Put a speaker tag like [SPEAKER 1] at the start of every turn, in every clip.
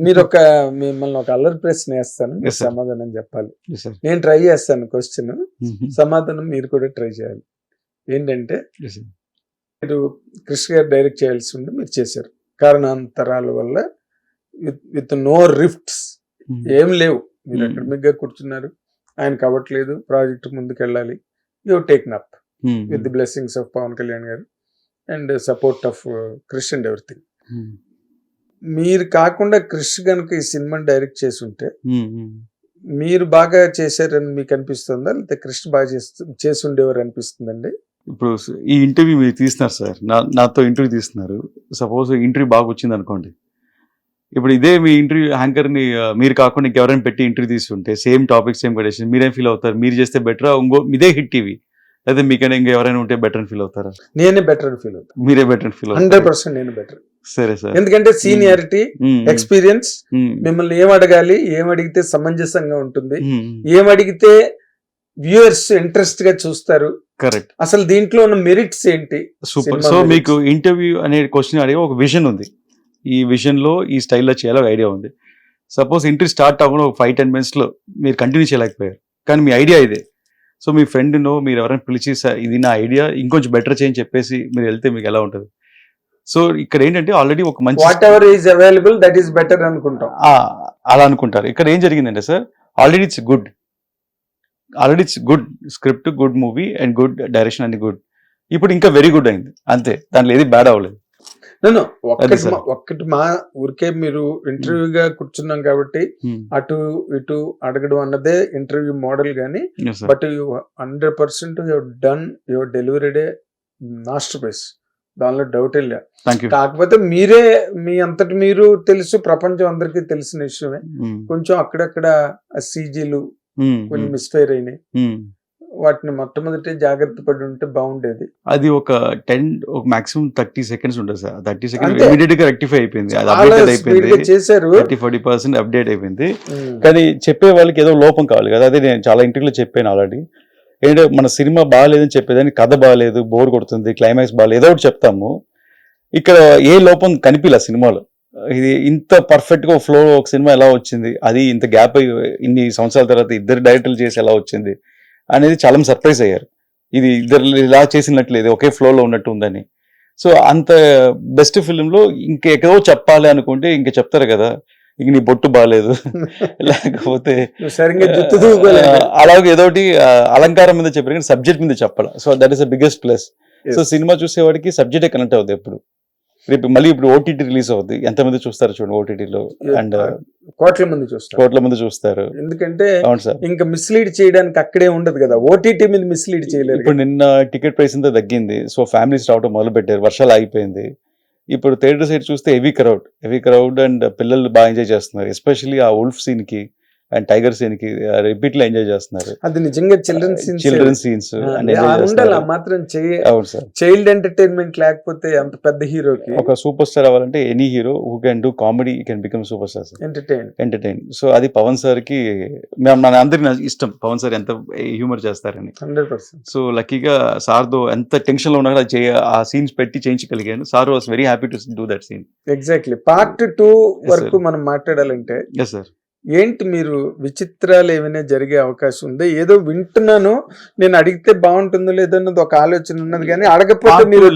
[SPEAKER 1] మీరు ఒక మిమ్మల్ని ఒక అల్లరి ప్రశ్న వేస్తాను. సమాధానం చెప్పాలి. నేను ట్రై చేస్తాను క్వశ్చన్
[SPEAKER 2] Mhm.
[SPEAKER 1] సమాధానం మీరు కూడా ట్రై చేయాలి ఏంటంటే. మీరు కృష్ణ గారు డైరెక్ట్ చేయాల్సి ఉండి మీరు చేశారు కారణాంతరాల వల్ల with with no rifts
[SPEAKER 2] Mhm.
[SPEAKER 1] ఏం లేవు మీరు
[SPEAKER 2] Hmm.
[SPEAKER 1] అకాడమిక్గా కూర్చున్నారు ఆయన కావట్లేదు ప్రాజెక్ట్ ముందుకు వెళ్ళాలి you take up. With the blessings of Pawan Kalyan garu and support of and everything. మీరు కాకుండా క్రిష్ కనుక ఈ సినిమాని డైరెక్ట్ చేసి ఉంటే. మీరు బాగా చేశారని మీకు అనిపిస్తుందా? లేకపోతే కృష్ణ బాగా చేస్తూ చేసి ఉండేవారు అనిపిస్తుందండి?
[SPEAKER 2] ఇప్పుడు ఈ ఇంటర్వ్యూ మీరు తీస్తున్నారు సార్. నా నాతో ఇంటర్వ్యూ తీస్తున్నారు. సపోజ్ ఇంటర్వ్యూ బాగా వచ్చింది అనుకోండి. ఇప్పుడు ఇదే మీ ఇంటర్వ్యూ యాంకర్ని మీరు కాకుండా ఇంకెవరైనా పెట్టి ఇంటర్వ్యూ తీసుకుంటే సేమ్ టాపిక్ సేమ్ కండిషన్ మీరేం ఫీల్ అవుతారు? మీరు చేస్తే బెటరా? ఇంకో ఇదే హిట్ టీవీ. లేదా మీకైనా ఇంకా ఎవరైనా ఉంటే బెటర్ ఫీల్ అవుతారా?
[SPEAKER 1] నేనే బెటర్ ఫీల్ అవుతాను
[SPEAKER 2] మీరే బెటర్ ఫీల్
[SPEAKER 1] హండ్రెడ్ పర్సెంట్ నేను బెటర్.
[SPEAKER 2] సరే సార్.
[SPEAKER 1] ఎందుకంటే సీనియారిటీ. ఎక్స్పీరియన్స్
[SPEAKER 2] మ్మ్.
[SPEAKER 1] మిమ్మల్ని ఏం అడగాలి ఏం అడిగితే సమంజసంగా ఉంటుంది. ఏం అడిగితే వ్యూయర్స్ ఇంట్రెస్ట్గా చూస్తారు.
[SPEAKER 2] కరెక్ట్.
[SPEAKER 1] అసలు దీంట్లో ఉన్న మెరిట్స్ ఏంటి
[SPEAKER 2] సూపర్. సో. మీకు ఇంటర్వ్యూ అనే క్వశ్చన్ అడిగే ఒక విజన్ ఉంది. ఈ విజన్లో ఈ స్టైల్లో చేయాలో ఐడియా ఉంది. సపోజ్ ఇంటర్వ్యూ స్టార్ట్ అవ్వడం ఒక ఫైవ్ టెన్ మినిట్స్లో మీరు కంటిన్యూ చేయలేకపోయారు. కానీ మీ ఐడియా ఇదే. సో మీ ఫ్రెండ్ నో మీరు ఎవరైనా పిలిచి "సార్, ఇది నా ఐడియా ఇంకొంచెం బెటర్ చేయని చెప్పేసి మీరు వెళ్తే మీకు ఎలా ఉంటుంది? సో ఇక్కడ ఏంటంటే ఆల్రెడీ ఒక మంచి
[SPEAKER 1] whatever is available that is better అనుకుంటాం
[SPEAKER 2] అలా అనుకుంటారు. ఇక్కడ ఏం జరిగిందంటే sir already it's good already it's good script good movie and good direction అన్ని గుడ్ ఇప్పుడు ఇంకా వెరీ గుడ్ అయింది. అంతే. దాంట్లో ఏది బ్యాడ్ అవ్వలేదు.
[SPEAKER 1] నేను ఒక్కటి. మా- ఒక్కటి మా ఊరికే మీరు ఇంటర్వ్యూగా కూర్చున్నాం కాబట్టి అటు ఇటు అడగడం అన్నదే ఇంటర్వ్యూ మోడల్ గానీ but you hundred percent you done your డెలివరీడే masterpiece దానిలో డౌట్
[SPEAKER 2] యూ
[SPEAKER 1] కాకపోతే మీరే మీ అంతటి మీరు తెలుసు ప్రపంచం అందరికీ తెలిసిన విషయమే. కొంచెం అక్కడక్కడ సీజీలు కొన్ని మిస్ఫైర్ అయినాయి. వాటిని మొట్టమొదటి జాగ్రత్త పడి ఉంటే బాగుండేది.
[SPEAKER 2] అది ఒక టెన్ ఒక మాక్సిమం థర్టీ సెకండ్స్ ఉంటుంది సార్. Thirty seconds. ఇమీడియట్గా రెక్టిఫై అయిపోయింది. అది అప్డేట్ అయిపోయింది.
[SPEAKER 1] చేశారు.
[SPEAKER 2] థర్టీ ఫార్టీ పర్సెంట్ అప్డేట్ అయిపోయింది. కానీ చెప్పే వాళ్ళకి ఏదో లోపం కావాలి కదా. అదే నేను చాలా ఇంటర్వ్యూలో చెప్పాను ఆల్రెడీ ఏంటంటే మన సినిమా బాగాలేదని చెప్పేదాన్ని కథ బాగాలేదు బోర్ కొడుతుంది క్లైమాక్స్ బాగాలేదు ఏదో ఒకటి చెప్తాము. ఇక్కడ ఏ లోపం కనిపించలే సినిమాలో? ఇది ఇంత పర్ఫెక్ట్గా ఫ్లో ఒక సినిమా ఎలా వచ్చింది? అది ఇంత గ్యాప్ ఇన్ని సంవత్సరాల తర్వాత ఇద్దరు డైరెక్టర్లు చేసి ఎలా వచ్చింది? అనేది చాలా సర్ప్రైజ్ అయ్యారు. ఇది ఇద్దరు ఇలా చేసినట్లేదు ఒకే ఫ్లోలో ఉన్నట్టు ఉందని. సో అంత బెస్ట్ ఫిలింలో ఇంకెక్కడో చెప్పాలి అనుకుంటే ఇంకా చెప్తారు కదా. ఇంక నీ బొట్టు బాగాలేదు లేకపోతే
[SPEAKER 1] సరిగ్గా జుత్తు
[SPEAKER 2] అలాగే ఏదోటి అలంకారం మీద చెప్పారు కానీ సబ్జెక్ట్ మీద చెప్పాలి? So that is the biggest plus so cinema చూసేవాడికి సబ్జెక్టే కనెక్ట్ అవుతుంది ఎప్పుడు? రేపు మళ్ళీ ఇప్పుడు ఓటీటీ రిలీజ్ అవుద్ది. ఎంతమంది చూస్తారు చూడండి ఓటీటీలో అండ్
[SPEAKER 1] కోట్ల మంది చూస్తారు.
[SPEAKER 2] కోట్ల మంది చూస్తారు.
[SPEAKER 1] ఎందుకంటే
[SPEAKER 2] అవును సార్.
[SPEAKER 1] ఇంకా మిస్లీడ్ చేయడానికి అక్కడే ఉండదు కదా. ఓటీటీ మీద మిస్లీడ్ చేయలేరు
[SPEAKER 2] ఇప్పుడు నిన్న టికెట్ ప్రైస్ అంతా తగ్గింది. సో ఫ్యామిలీస్ రావడం మొదలు పెట్టారు వర్షాలు ఆగిపోయింది. ఇప్పుడు థియేటర్ సైడ్ చూస్తే heavy crowd heavy crowd and పిల్లలు బాగా ఎంజాయ్ చేస్తున్నారు ఎస్పెషల్లీ ఆ ఉల్ఫ్ సీన్కి అండ్ టైగర్ సీన్కి రిపీట్లో ఎంజాయ్ చేస్తున్నారు.
[SPEAKER 1] అది నిజంగా చిల్డ్రన్ సీన్స్
[SPEAKER 2] చిల్డ్రన్ సీన్స్
[SPEAKER 1] ఉండాలి మాత్రం
[SPEAKER 2] అవును సార్.
[SPEAKER 1] చైల్డ్ ఎంటర్టైన్మెంట్ లేకపోతే అంత పెద్ద హీరోకి
[SPEAKER 2] ఒక సూపర్ స్టార్ అవ్వాలంటే any hero who can do comedy can become super star sir.
[SPEAKER 1] Entertain
[SPEAKER 2] entertain so అది పవన్ సార్కి మేము- మన అందరికి ఇష్టం. పవన్ సార్ ఎంత హ్యూమర్ చేస్తారని.
[SPEAKER 1] Hundred percent.
[SPEAKER 2] సో లక్కీగా సార్తో ఎంత టెన్షన్లో ఉన్నా ఆ సీన్స్ పెట్టి చేయించగలిగాను. Sir was very happy to do that scene.
[SPEAKER 1] Exactly part two వరకు. మనం మాట్లాడాలంటే
[SPEAKER 2] ఎస్ సార్
[SPEAKER 1] ఏంటి మీరు విచిత్రాలు ఏమైనా జరిగే అవకాశం ఉందా? ఏదో వింటున్నాను నేను అడిగితే బాగుంటుందో లేదో అన్నది ఒక ఆలోచన ఉన్నది కానీ అడగకపోతే మీరు.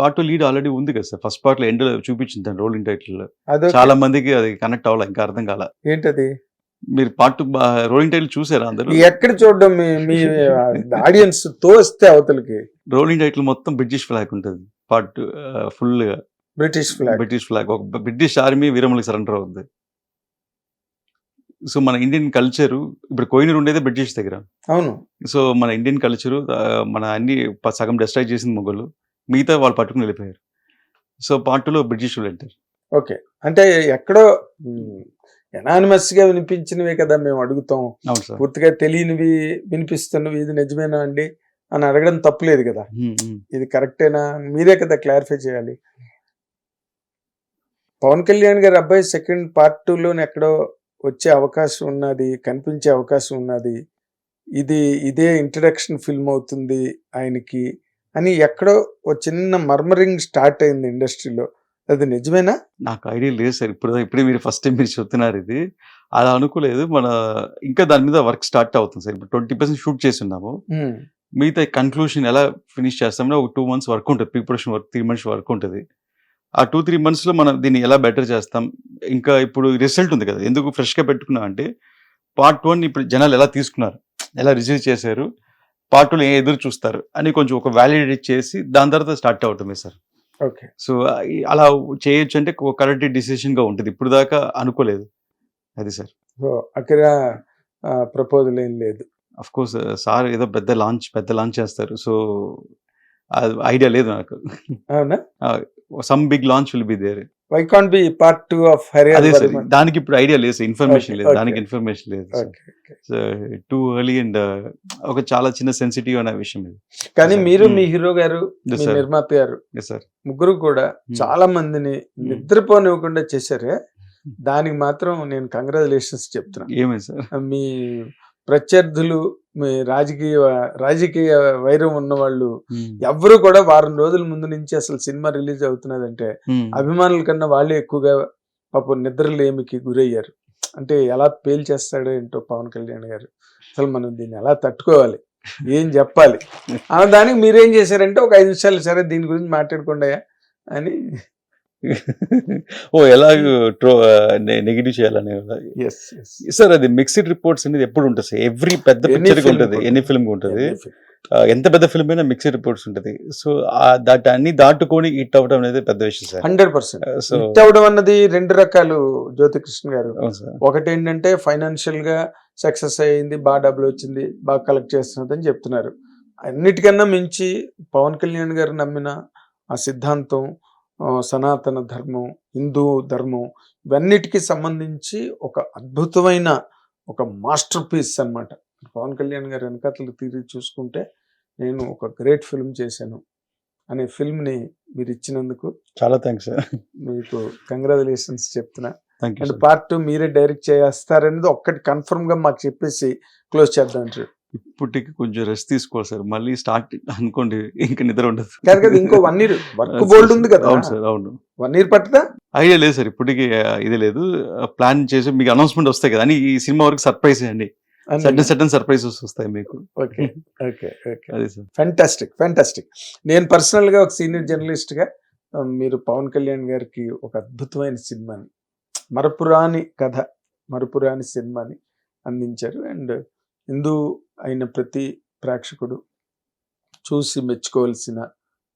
[SPEAKER 2] పార్ట్ టూ లీడ్ ఆల్రెడీ ఉంది కదా సార్. ఫస్ట్ పార్ట్లో ఎండ్ చూపించింది రోల్ ఇన్ టైటిల్లో
[SPEAKER 1] అదో
[SPEAKER 2] చాలా మందికి అది కనెక్ట్ అవ్వాలి ఇంకా అర్థం కాల?
[SPEAKER 1] ఏంటది?
[SPEAKER 2] మీరు పార్ట్ రోలింగ్ టైటిల్ చూసారా అందరూ?
[SPEAKER 1] ఎక్కడ చూడడం మీ ఆడియన్స్ తోస్తే అవతలకి?
[SPEAKER 2] రోలింగ్ టైటిల్ మొత్తం బ్రిటిష్ ఫ్లాగ్ ఉంటుంది. పార్ట్ ఫుల్గా.
[SPEAKER 1] బ్రిటిష్ ఫ్లాగ్
[SPEAKER 2] బ్రిటిష్ ఫ్లాగ్ ఒక బ్రిటిష్ ఆర్మీ వీరములకి సరెండర్ అవుద్ది. సో మన ఇండియన్ కల్చర్ ఇప్పుడు కోయినూరు ఉండేది బ్రిటిష్ దగ్గర.
[SPEAKER 1] అవును.
[SPEAKER 2] సో మన ఇండియన్ కల్చర్ మన అన్ని సగం డిస్ట్రాయ్ చేసింది మొగలు మిగతా వాళ్ళు పట్టుకుని వెళ్ళిపోయారు. సో పార్ట్ టూలో బ్రిటిష్ వాళ్ళు ఎంటర్
[SPEAKER 1] ఓకే. అంటే ఎక్కడో ఎనానిమస్గా వినిపించినవే కదా మేము అడుగుతాం. పూర్తిగా తెలియనివి వినిపిస్తున్నవి ఇది నిజమేనా అండి అని అడగడం తప్పులేదు కదా. ఇది కరెక్టేనా మీరే కదా క్లారిఫై చేయాలి. పవన్ కళ్యాణ్ గారి అబ్బాయి సెకండ్ పార్ట్ టూలోనే ఎక్కడో వచ్చే అవకాశం ఉన్నది కనిపించే అవకాశం ఉన్నది ఇది ఇదే ఇంట్రడక్షన్ ఫిల్మ్ అవుతుంది ఆయనకి అని ఎక్కడో ఒక చిన్న మర్మరింగ్ స్టార్ట్ అయింది ఇండస్ట్రీలో అది నిజమేనా?
[SPEAKER 2] నాకు ఐడియా లేదు సార్ ఇప్పుడు ఇప్పుడే మీరు ఫస్ట్ టైం మీరు చెప్తున్నారు ఇది. అలా అనుకోలేదు మన ఇంకా దాని మీద వర్క్ స్టార్ట్ అవుతుంది సార్. ఇప్పుడు ట్వంటీ పర్సెంట్ షూట్ చేసి ఉన్నాము మిగతా కన్క్లూషన్ ఎలా ఫినిష్ చేస్తామో ఒక టూ మంత్స్ వర్క్ ఉంటుంది preparation work three months work ఉంటుంది. ఆ టూ త్రీ మంత్స్లో మనం దీన్ని ఎలా బెటర్ చేస్తాం? ఇంకా ఇప్పుడు రిజల్ట్ ఉంది కదా ఎందుకు ఫ్రెష్గా పెట్టుకున్నాం అంటే పార్ట్ వన్ ఇప్పుడు జనాలు ఎలా తీసుకున్నారు ఎలా రిసీవ్ చేశారు పార్ట్ టూలో ఏ ఎదురు చూస్తారు అని కొంచెం ఒక వ్యాలిడేట్ చేసి దాని తర్వాత స్టార్ట్ అవుతుంది సార్.
[SPEAKER 1] ఓకే.
[SPEAKER 2] సో అలా చేయొచ్చు అంటే కరెక్ట్ డిసిషన్గా ఉంటుంది. ఇప్పుడు దాకా అనుకోలేదు. అది సార్.
[SPEAKER 1] సో అక్కడ ప్రపోజల్ ఏం లేదు.
[SPEAKER 2] అఫ్ కోర్స్ సార్ ఏదో పెద్ద లాంచ్ పెద్ద లాంచ్ చేస్తారు. సో ఐడియా లేదు నాకు.
[SPEAKER 1] అవునా?
[SPEAKER 2] Some big launch will be there
[SPEAKER 1] why can't be part two of
[SPEAKER 2] అదే సార్ దానికి ఇప్పుడు ఐడియా లేదు ఇన్ఫర్మేషన్ లేదు. దానికి ఇన్ఫర్మేషన్ లేదు టూ ఎర్లీ అండ్ ఒక చాలా చిన్న సెన్సిటివ్ అనే విషయం ఇది.
[SPEAKER 1] కానీ. మీరు
[SPEAKER 2] Hmm.
[SPEAKER 1] మీ హీరో గారు. నిర్మాత గారు
[SPEAKER 2] సార్
[SPEAKER 1] ముగ్గురు కూడా చాలా మందిని నిద్రపోనివ్వకుండా చేశారే. దానికి మాత్రం నేను కంగ్రాచులేషన్స్ చెప్తున్నా
[SPEAKER 2] ఏమైంది సార్
[SPEAKER 1] మీ ప్రత్యర్థులు మీ రాజకీయ రాజకీయ వైరం ఉన్న వాళ్ళు ఎవ్వరు కూడా వారం రోజుల ముందు నుంచి అసలు సినిమా రిలీజ్ అవుతున్నదంటే అభిమానుల కన్నా వాళ్ళే ఎక్కువగా పాపం నిద్రలేమికి గురయ్యారు. అంటే ఎలా పేల్చేస్తాడో ఏంటో పవన్ కళ్యాణ్ గారు. అసలు మనం దీన్ని ఎలా తట్టుకోవాలి? ఏం చెప్పాలి? అన్న దానికి మీరేం చేశారంటే ఒక ఐదు నిమిషాలు సరే దీని గురించి మాట్లాడకుండా అని
[SPEAKER 2] ఓ ఎలా ట్రో నెగిటివ్ చేయాలని
[SPEAKER 1] ఎస్
[SPEAKER 2] సార్ అది మిక్స్డ్ రిపోర్ట్స్ అనేది ఎప్పుడు ఉంటుంది? సార్ ఎవ్రీ పెద్ద పిక్చర్ ఉంటుంది ఎన్ని ఫిల్మ్ ఉంటుంది. ఎంత పెద్ద ఫిల్మ్ అయినా మిక్స్డ్ రిపోర్ట్స్ ఉంటుంది. సో దాటి అన్ని దాటుకొని హిట్ అవ్వడం అనేది పెద్ద విషయం సార్.
[SPEAKER 1] Hundred percent. హిట్ అవడం అన్నది రెండు రకాలు జ్యోతికృష్ణ గారు.
[SPEAKER 2] అవును సార్.
[SPEAKER 1] ఒకటి ఏంటంటే ఫైనాన్షియల్గా సక్సెస్ అయ్యింది బాగా డబ్బులు వచ్చింది బాగా కలెక్ట్ చేస్తున్నది అని చెప్తున్నారు. అన్నిటికన్నా మించి పవన్ కళ్యాణ్ గారు నమ్మిన ఆ సిద్ధాంతం సనాతన ధర్మం హిందూ ధర్మం ఇవన్నిటికీ సంబంధించి ఒక అద్భుతమైన ఒక మాస్టర్ పీస్ అన్నమాట. పవన్ కళ్యాణ్ గారు వెనకతలు తిరిగి చూసుకుంటే నేను ఒక గ్రేట్ ఫిల్మ్ చేశాను అనే ఫిల్మ్ని మీరు ఇచ్చినందుకు
[SPEAKER 2] చాలా థ్యాంక్స్ సార్.
[SPEAKER 1] మీకు కంగ్రాచులేషన్స్ చెప్తున్నా. అండ్ పార్ట్ టూ మీరే డైరెక్ట్ చేస్తారనేది ఒక్కటి కన్ఫర్మ్గా మాకు చెప్పేసి క్లోజ్ చేద్దాం.
[SPEAKER 2] ఇప్పటికి కొంచెం రెస్ట్ తీసుకోవాలి సార్. మళ్ళీ స్టార్ట్ అనుకోండి ఇంకా నిద్ర ఉండదు.
[SPEAKER 1] కాదు కదా ఇంకో వన్ ఇయర్ వర్క్ బోల్డ్ ఉంది కదా.
[SPEAKER 2] అవును సార్ అవును.
[SPEAKER 1] వన్ ఇయర్ పట్టదా?
[SPEAKER 2] ఐడియా లేదు సార్ ఇప్పటికి ఇది లేదు. ప్లాన్ చేసి మీకు అనౌన్స్మెంట్ వస్తాయి కదా అని ఈ సినిమా వరకు సర్ప్రైజ్ అండి. సడన్ సడన్ సర్ప్రైజెస్ వస్తాయి మీకు.
[SPEAKER 1] Okay okay okay.
[SPEAKER 2] అదే సార్.
[SPEAKER 1] ఫ్యాంటాస్టిక్ ఫ్యాంటాస్టిక్ నేను పర్సనల్గా ఒక సీనియర్ జర్నలిస్ట్గా ఆ, మీరు పవన్ కళ్యాణ్ గారికి ఒక అద్భుతమైన సినిమాని మరపురాని కథ మరపురాని సినిమాని అందించారు. అండ్ హిందూ అయిన ప్రతి ప్రేక్షకుడు చూసి మెచ్చుకోవాల్సిన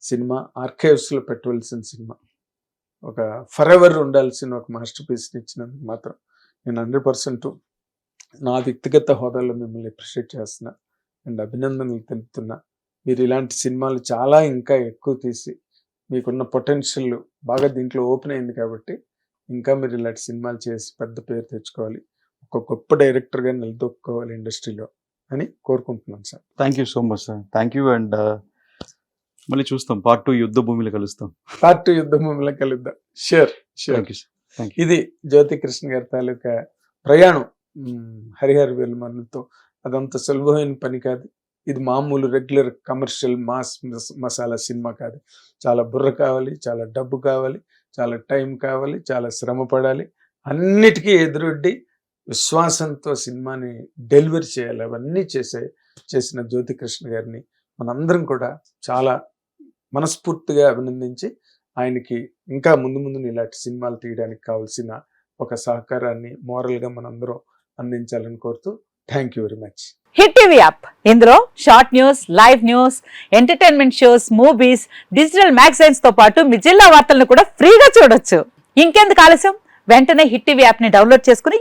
[SPEAKER 1] సినిమా ఆర్కైవ్స్లో పెట్టవలసిన సినిమా. ఒక ఫర్ ఎవర్ ఉండాల్సిన ఒక మాస్టర్ పీస్ని ఇచ్చినందుకు మాత్రం నేను హండ్రెడ్ పర్సెంట్ నా వ్యక్తిగత హోదాలో మిమ్మల్ని అప్రిషియేట్ చేస్తున్నా అండ్ అభినందనలు తెలుపుతున్నా. మీరు ఇలాంటి సినిమాలు చాలా ఇంకా ఎక్కువ తీసి మీకున్న పొటెన్షియల్ బాగా దీంట్లో ఓపెన్ అయింది కాబట్టి ఇంకా మీరు ఇలాంటి సినిమాలు చేసి పెద్ద పేరు తెచ్చుకోవాలి. ఒక గొప్ప డైరెక్టర్గా నిలదొక్కుకోవాలి ఇండస్ట్రీలో. అని కోరుకుంటున్నాను sir.
[SPEAKER 2] Thank you so much sir thank you and మళ్ళీ చూస్తాం. పార్ట్ టూ యుద్ధ భూమిలో కలుస్తాం.
[SPEAKER 1] పార్ట్ యుద్ధ భూమిలో కలుద్దాం. Sure sure
[SPEAKER 2] thank you sir
[SPEAKER 1] Jyothi జ్యోతి కృష్ణ గారి తాలూకా ప్రయాణం. హరిహర వేలుమనులతో అదంత సులభమైన పని కాదు. ఇది మామూలు రెగ్యులర్ కమర్షియల్ మాస్ మస్- మసాలా సినిమా కాదు. చాలా బుర్ర కావాలి చాలా డబ్బు కావాలి చాలా టైం కావాలి చాలా శ్రమ పడాలి. అన్నిటికీ ఎదురొడ్డి విశ్వాసంతో సినిమాని డెలివరీ చేయాలి. అవన్నీ చేసే చేసిన జ్యోతికృష్ణ గారిని మనందరం కూడా చాలా మనస్ఫూర్తిగా అభినందించి ఆయనకి ఇంకా ముందు ముందు ఇలాంటి సినిమాలు తీయడానికి కావాల్సిన ఒక సహకారాన్ని మోరల్గా మనందరం అందించాలని కోరుతూ thank you very much.
[SPEAKER 3] Hit TV app. ఇందులో short news live news entertainment shows movies digital మ్యాగజైన్స్తో పాటు మీ జిల్లా వార్తలను కూడా ఫ్రీగా చూడొచ్చు. ఇంకెందుకు ఆలస్యం? వెంటనే హిట్ టీవీ యాప్ని డౌన్లోడ్ చేసుకుని